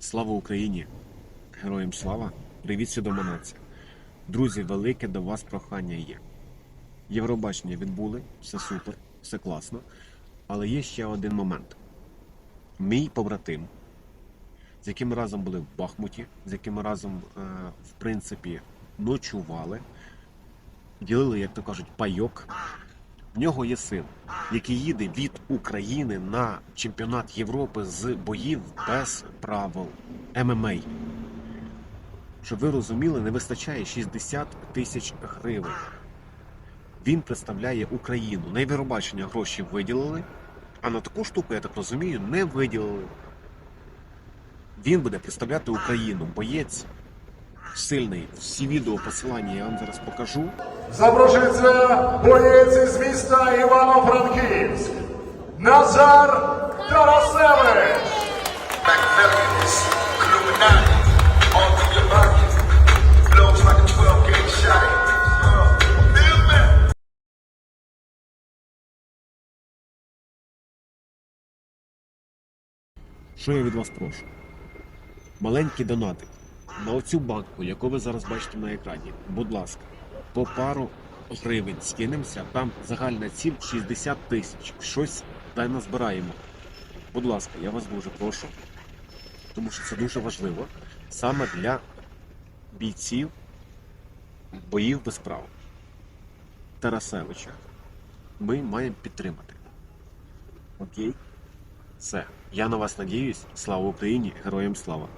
Слава Україні! Героям слава! Привіт свідомонація! Друзі, велике до вас прохання є. Євробачення відбули, все супер, все класно. Але є ще один момент. Мій побратим, з яким разом були в Бахмуті, з яким разом, е, в принципі, ночували, ділили, як то кажуть, пайок. В нього є син, який їде від України на чемпіонат Європи з боїв без правил ММА. Щоб ви розуміли, не вистачає 60 тисяч гривень. Він представляє Україну. На Євробачення гроші виділили, а на таку штуку, я так розумію, не виділили. Він буде представляти Україну. Боєць сильний. Всі відео посилання я вам зараз покажу. Запрошується боєць із міста Івано-Франківськ Назар Тарасевич. Machiavellians, Illuminati, all through your body. Blows like a 12 gauge shot. Feel me? Що я від вас прошу? Маленькі донати на оцю банку, яку ви зараз бачите на екрані. Будь ласка, по пару гривень скинемося. Там загальна ціль 60 тисяч. Щось дай назбираємо. Будь ласка, я вас дуже прошу, тому що це дуже важливо саме для бійців боїв без прав Тарасевича. Ми маємо підтримати. Окей? Все. Я на вас надіюсь. Слава Україні! Героям слава!